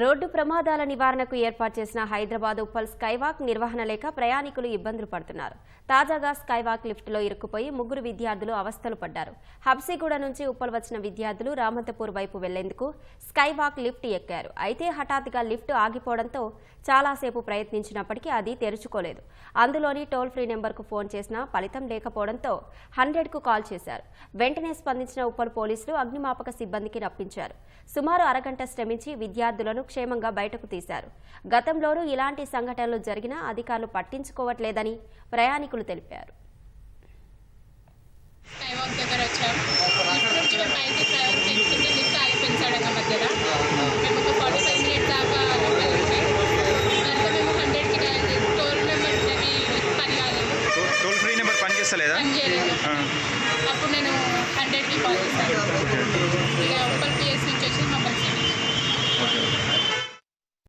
Road ప్రమాదాల నివారణకు ఏర్పాటు చేసిన హైదరాబాద్ ఉప్పల్ స్కైవాక్ నిర్వహణ లేక ప్రయాణికులు ఇబ్బందులు పడుతున్నారు. తాజాగా స్కైవాక్ లిఫ్టులో ఇరుక్కుపోయి ముగ్గురు విద్యార్థులు అవస్థలు పడ్డారు. హబ్సిగూడ నుంచి ఉప్పల్ వచ్చిన విద్యార్థులు రామంతపూర్ వైపు వెళ్ళేందుకు స్కైవాక్ లిఫ్ట్ ఎక్కారు. అయితే హఠాత్తుగా లిఫ్ట్ ఆగిపోవడంతో చాలాసేపు ప్రయత్నించినప్పటికీ అది తెరుచుకోలేదు. అందులోని టోల్ ఫ్రీ నెంబర్కు ఫోన్ చేసినా ఫలితం లేకపోవడంతో హండ్రెడ్కు కాల్ చేశారు. వెంటనే స్పందించిన ఉప్పల్ పోలీసులు అగ్నిమాపక సిబ్బందికి రప్పించారు. సుమారు అరగంట శ్రమించి విద్యార్థులను క్షేమంగా బయటకు తీశారు. గతంలోనూ ఇలాంటి సంఘటనలు జరిగినా అధికారులు పట్టించుకోవట్లేదని ప్రయాణికులు తెలిపారు. నెంబర్ అప్పుడు నేను హండ్రెడ్కి కాల్ చేశాను.